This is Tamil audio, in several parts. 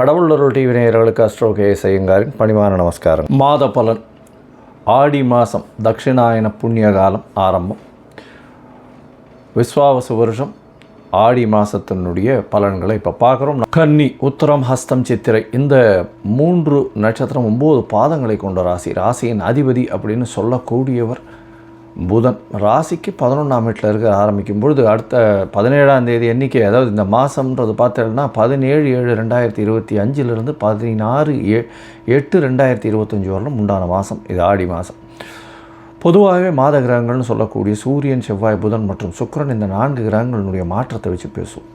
கடவுளருள் டிவி நேயர்களுக்கு அஸ்ட்ரோ கே செய்யுங்காரின் பணிவான நமஸ்காரம். மாத பலன். ஆடி மாதம் தட்சிணாயன புண்ணிய காலம் ஆரம்பம். விஸ்வாவச வருஷம். ஆடி மாதத்தினுடைய பலன்களை இப்போ பார்க்குறோம். கன்னி உத்தரம் ஹஸ்தம் சித்திரை இந்த மூன்று நட்சத்திரம் ஒம்பது பாதங்களை கொண்ட ராசி. ராசியின் அதிபதி அப்படின்னு சொல்லக்கூடியவர் புதன் ராசிக்கு பதினொன்றாம் வீட்டில் இருக்க ஆரம்பிக்கும் பொழுது அடுத்த பதினேழாம் தேதி எண்ணிக்கை அதாவது இந்த மாதம்ன்றது பார்த்தோம்னா பதினேழு ஏழு ரெண்டாயிரத்தி இருபத்தி அஞ்சிலிருந்து பதினாறு ஏ எட்டு ரெண்டாயிரத்தி இருபத்தஞ்சி வரலும் உண்டான மாதம் இது ஆடி மாதம் பொதுவாகவே மாத கிரகங்கள்னு சொல்லக்கூடிய சூரியன் செவ்வாய் புதன் மற்றும் சுக்கிரன் இந்த நான்கு கிரகங்களினுடைய மாற்றத்தை வச்சு பேசுவோம்.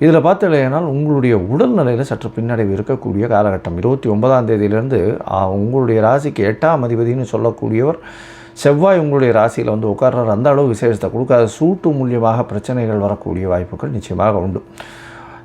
இதில் பார்த்தீங்கன்னா உங்களுடைய உடல்நிலையில் சற்று பின்னடைவு இருக்கக்கூடிய காலகட்டம். இருபத்தி ஒன்பதாம் தேதியிலேருந்து உங்களுடைய ராசிக்கு எட்டாம் அதிபதினு சொல்லக்கூடியவர் செவ்வாய் உங்களுடைய ராசியில் வந்து உட்கார்றார். அந்த அளவு விசேஷத்தை கொடுக்காத. சூட்டு மூலியமாக பிரச்சனைகள் வரக்கூடிய வாய்ப்புகள் நிச்சயமாக உண்டு.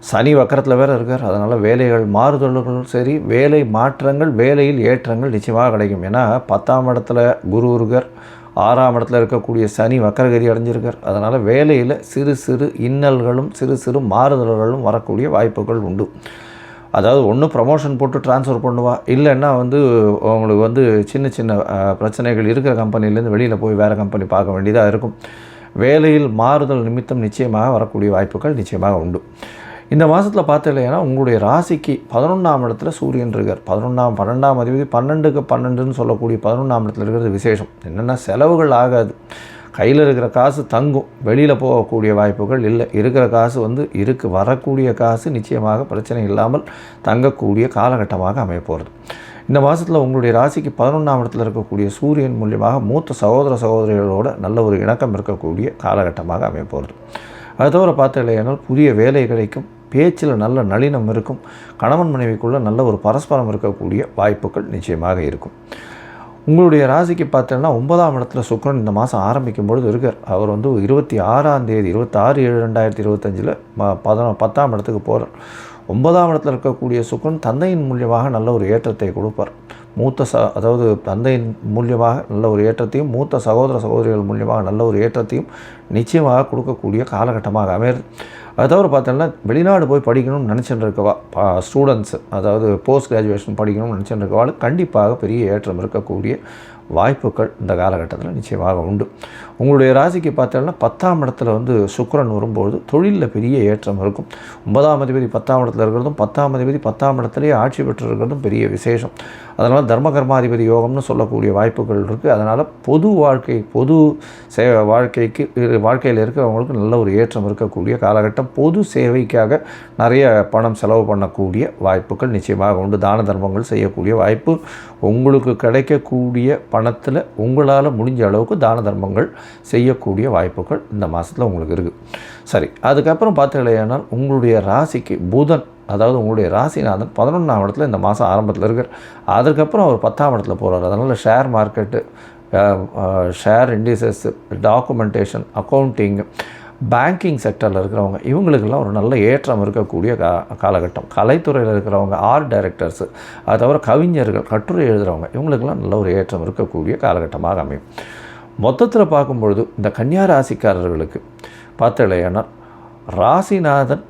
சனி வக்கரத்தில் வேறு இருக்கார். அதனால் வேலைகள் மாறுதல்களும் சரி வேலை மாற்றங்கள் வேலையில் ஏற்றங்கள் நிச்சயமாக கிடைக்கும். ஏன்னா பத்தாம் இடத்துல குரு இருக்கார். ஆறாம் இடத்துல இருக்கக்கூடிய சனி வக்கரகதி அடைஞ்சிருக்கார். அதனால் வேலையில் சிறு சிறு இன்னல்களும் சிறு சிறு மாறுதல்களும் வரக்கூடிய வாய்ப்புகள் உண்டு. அதாவது ஒன்று ப்ரமோஷன் போட்டு ட்ரான்ஸ்ஃபர் பண்ணுவா. இல்லைன்னா வந்து உங்களுக்கு வந்து சின்ன சின்ன பிரச்சனைகள் இருக்கிற கம்பெனிலேருந்து வெளியில் போய் வேறு கம்பெனி பார்க்க வேண்டியதாக இருக்கும். வேலையில் மாறுதல் நிமித்தம் நிச்சயமாக வரக்கூடிய வாய்ப்புகள் நிச்சயமாக உண்டு. இந்த மாதத்தில் பார்த்தீங்கன்னா உங்களுடைய ராசிக்கு பதினொன்றாம் இடத்துல சூரியன் இருக்கார். பதினொன்றாம் பன்னெண்டாம் அதிபதி பன்னெண்டுக்கு பன்னெண்டுன்னு சொல்லக்கூடிய பதினொன்றாம் இடத்துல இருக்கிறது விசேஷம். என்னென்னா செலவுகள் ஆகாது. கையில் இருக்கிற காசு தங்கும். வெளியில் போகக்கூடிய வாய்ப்புகள் இல்லை. இருக்கிற காசு வந்து இருக்கு. வரக்கூடிய காசு நிச்சயமாக பிரச்சனை இல்லாமல் தங்கக்கூடிய காலகட்டமாக அமையப்போகிறது இந்த மாதத்தில் உங்களுடைய ராசிக்கு பதினொன்றாம் இடத்துல இருக்கக்கூடிய சூரியன் மூலியமாக மூத்த சகோதர சகோதரிகளோட நல்ல ஒரு இணக்கம் இருக்கக்கூடிய காலகட்டமாக அமையப்போகிறது அது தவிர பார்த்தீங்கன்னா புதிய வேலை கிடைக்கும். பேச்சில் நல்ல நளினம் இருக்கும். கணவன் மனைவிக்குள்ளே நல்ல ஒரு பரஸ்பரம் இருக்கக்கூடிய வாய்ப்புகள் நிச்சயமாக இருக்கும். உங்களுடைய ராசிக்கு பார்த்தீங்கன்னா ஒன்பதாம் இடத்துல சுக்கிரன் இந்த மாதம் ஆரம்பிக்கும் பொழுது இருக்கார். அவர் வந்து இருபத்தி ஆறாம் தேதி இருபத்தாறு ஏழு ரெண்டாயிரத்தி இருபத்தஞ்சில் பதினொ பத்தாம் இடத்துக்கு போகிறார் ஒன்பதாம் இடத்துல இருக்கக்கூடிய சுக்கிரன் தந்தையின் மூலியமாக நல்ல ஒரு ஏற்றத்தை கொடுப்பார். மூத்த ச அதாவது தந்தையின் மூலியமாக நல்ல ஒரு ஏற்றத்தையும் மூத்த சகோதர சகோதரிகள் மூலியமாக நல்ல ஒரு ஏற்றத்தையும் நிச்சயமாக கொடுக்கக்கூடிய காலகட்டமாக அமையுது அது தவிர பார்த்தோம்னா வெளிநாடு போய் படிக்கணும்னு நினச்சிட்டு இருக்கவா ஸ்டூடெண்ட்ஸ் அதாவது போஸ்ட் கிராஜுவேஷன் படிக்கணும்னு நினச்சிட்டு இருக்கவாள் கண்டிப்பாக பெரிய ஏற்றம் இருக்கக்கூடிய வாய்ப்புகள் இந்த காலகட்டத்தில் நிச்சயமாக உண்டு. உங்களுடைய ராசிக்கு பார்த்தோம்னா பத்தாம் இடத்துல வந்து சுக்கரன் வரும்போது தொழிலில் பெரிய ஏற்றம் இருக்கும். ஒன்பதாம் அதிபதி பத்தாம் இடத்துல இருக்கிறதும் பத்தாம் அதிபதி பத்தாம் இடத்துலேயே ஆட்சி பெற்று இருக்கிறதும் பெரிய விசேஷம். அதனால் தர்மகர்மாதிபதி யோகம்னு சொல்லக்கூடிய வாய்ப்புகள் இருக்குது அதனால் பொது வாழ்க்கை பொது சே வாழ்க்கைக்கு வாழ்க்கையில் இருக்கிறவங்களுக்கு நல்ல ஒரு ஏற்றம் இருக்கக்கூடிய காலகட்டம். பொது சேவைக்காக நிறைய பணம் செலவு பண்ணக்கூடிய வாய்ப்புகள் நிச்சயமாக உண்டு. தான தர்மங்கள் செய்யக்கூடிய வாய்ப்பு. உங்களுக்கு கிடைக்கக்கூடிய பணத்தில் உங்களால் முடிஞ்ச அளவுக்கு தான தர்மங்கள் செய்யக்கூடிய வாய்ப்புகள் இந்த மாதத்தில் உங்களுக்கு இருக்குது சரி அதுக்கப்புறம் பார்த்துக்கலையானால் உங்களுடைய ராசிக்கு புதன் அதாவது உங்களுடைய ராசிநாதன் பதினொன்றாம் இடத்துல இந்த மாதம் ஆரம்பத்தில் இருக்கார். அதுக்கப்புறம் அவர் பத்தாம் இடத்துல போகிறார் அதனால் share market share indices documentation accounting banking செக்டரில் இருக்கிறவங்க இவங்களுக்கெல்லாம் ஒரு நல்ல ஏற்றம் இருக்கக்கூடிய கா காலகட்டம். கலைத்துறையில் இருக்கிறவங்க ஆர்ட் டைரக்டர்ஸு அது தவிர கவிஞர்கள் கட்டுரை எழுதுகிறவங்க இவங்களுக்கெல்லாம் நல்ல ஒரு ஏற்றம் இருக்கக்கூடிய காலகட்டமாக அமையும். மொத்தத்தில் பார்க்கும்பொழுது இந்த கன்னியா ராசிக்காரர்களுக்கு பார்த்தலையானா ராசிநாதன்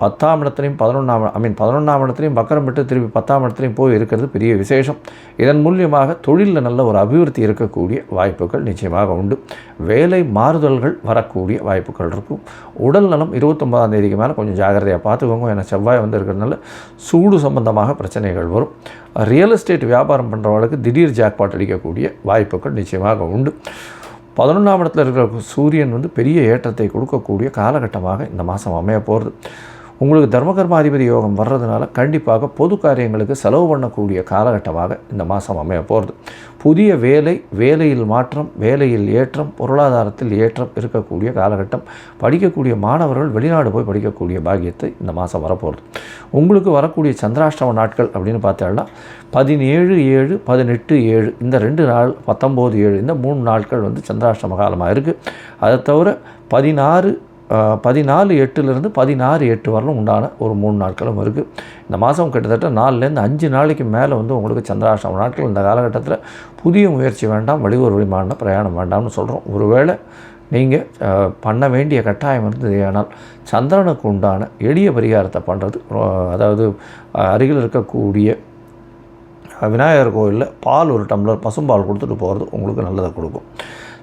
பத்தாம் இடத்துலையும் பதினொன்றாம் ஐ மீன் பதினொன்றாம் இடத்துலையும் பக்கரம் விட்டு திருப்பி பத்தாம் இடத்துலையும் போய் இருக்கிறது பெரிய விசேஷம். இதன் மூலியமாக தொழிலில் நல்ல ஒரு அபிவிருத்தி இருக்கக்கூடிய வாய்ப்புகள் நிச்சயமாக உண்டு. வேலை மாறுதல்கள் வரக்கூடிய வாய்ப்புகள் இருக்கும். உடல் நலம் இருபத்தொம்பதாம் தேதிக்கு மேலே கொஞ்சம் ஜாகிரதையாக பார்த்துக்கோங்க. ஏன்னா செவ்வாய் வந்து இருக்கிறதுனால சூடு சம்பந்தமாக பிரச்சனைகள் வரும். ரியல் எஸ்டேட் வியாபாரம் பண்ணுறவங்களுக்கு திடீர் ஜாக்பாட் அடிக்கக்கூடிய வாய்ப்புகள் நிச்சயமாக உண்டு. பதினொன்றாம் இடத்துல இருக்கிற சூரியன் வந்து பெரிய ஏற்றத்தை கொடுக்கக்கூடிய காலகட்டமாக இந்த மாதம் அமைய போகிறது உங்களுக்கு தர்மகர்மாதிபதி யோகம் வர்றதுனால கண்டிப்பாக பொது காரியங்களுக்கு செலவு பண்ணக்கூடிய காலகட்டமாக இந்த மாதம் அமைய போகிறது. புதிய வேலை வேலையில் மாற்றம் வேலையில் ஏற்றம் பொருளாதாரத்தில் ஏற்றம் இருக்கக்கூடிய காலகட்டம் படிக்கக்கூடிய மாணவர்கள் வெளிநாடு போய் படிக்கக்கூடிய பாக்கியத்தை இந்த மாதம் வரப்போகிறது. உங்களுக்கு வரக்கூடிய சந்திராஷ்டம நாட்கள் அப்படின்னு பார்த்தோம்னா பதினேழு ஏழு பதினெட்டு ஏழு இந்த ரெண்டு நாள் பத்தொம்போது ஏழு இந்த மூணு நாட்கள் வந்து சந்திராஷ்டம காலமாக இருக்குது அதை தவிர பதினாறு பதினாலு எட்டுலேருந்து பதினாறு எட்டு வரலும் உண்டான ஒரு மூணு நாட்களும் இருக்குது. இந்த மாதம் கிட்டத்தட்ட நாலுலேருந்து அஞ்சு நாளைக்கு மேலே வந்து உங்களுக்கு சந்திராஷ்டம நாட்கள். இந்த காலகட்டத்தில் புதிய முயற்சி வேண்டாம் வெளியூர் வெளிமான பிரயாணம் வேண்டாம்னு சொல்கிறோம். ஒருவேளை நீங்கள் பண்ண வேண்டிய கட்டாயம் இருந்தது ஆனால் சந்திரனுக்கு உண்டான எளிய பரிகாரத்தை பண்ணுறது அதாவது அருகில் இருக்கக்கூடிய விநாயகர் கோயிலில் பால் ஒரு டம்ளர் பசும்பால் கொடுத்துட்டு போகிறது உங்களுக்கு நல்லதை கொடுக்கும்.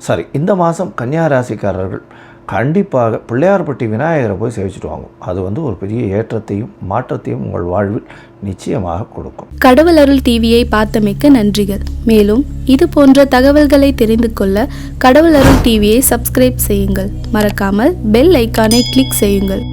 சரி இந்த மாதம் கன்னியா ராசிக்காரர்கள் கண்டிப்பாக பிள்ளையார்பட்டி விநாயகரை போய் சேவிச்சுட்டு வாங்கும் அது வந்து ஒரு பெரிய ஏற்றத்தையும் மாற்றத்தையும் உங்கள் வாழ்வில் நிச்சயமாக கொடுக்கும். கடவுள் அருள் டிவியை பார்த்தமைக்க நன்றிகள். மேலும் இது போன்ற தகவல்களை தெரிந்து கொள்ள கடவுள் அருள் டிவியை சப்ஸ்கிரைப் செய்யுங்கள். மறக்காமல் பெல் ஐக்கானை கிளிக் செய்யுங்கள்.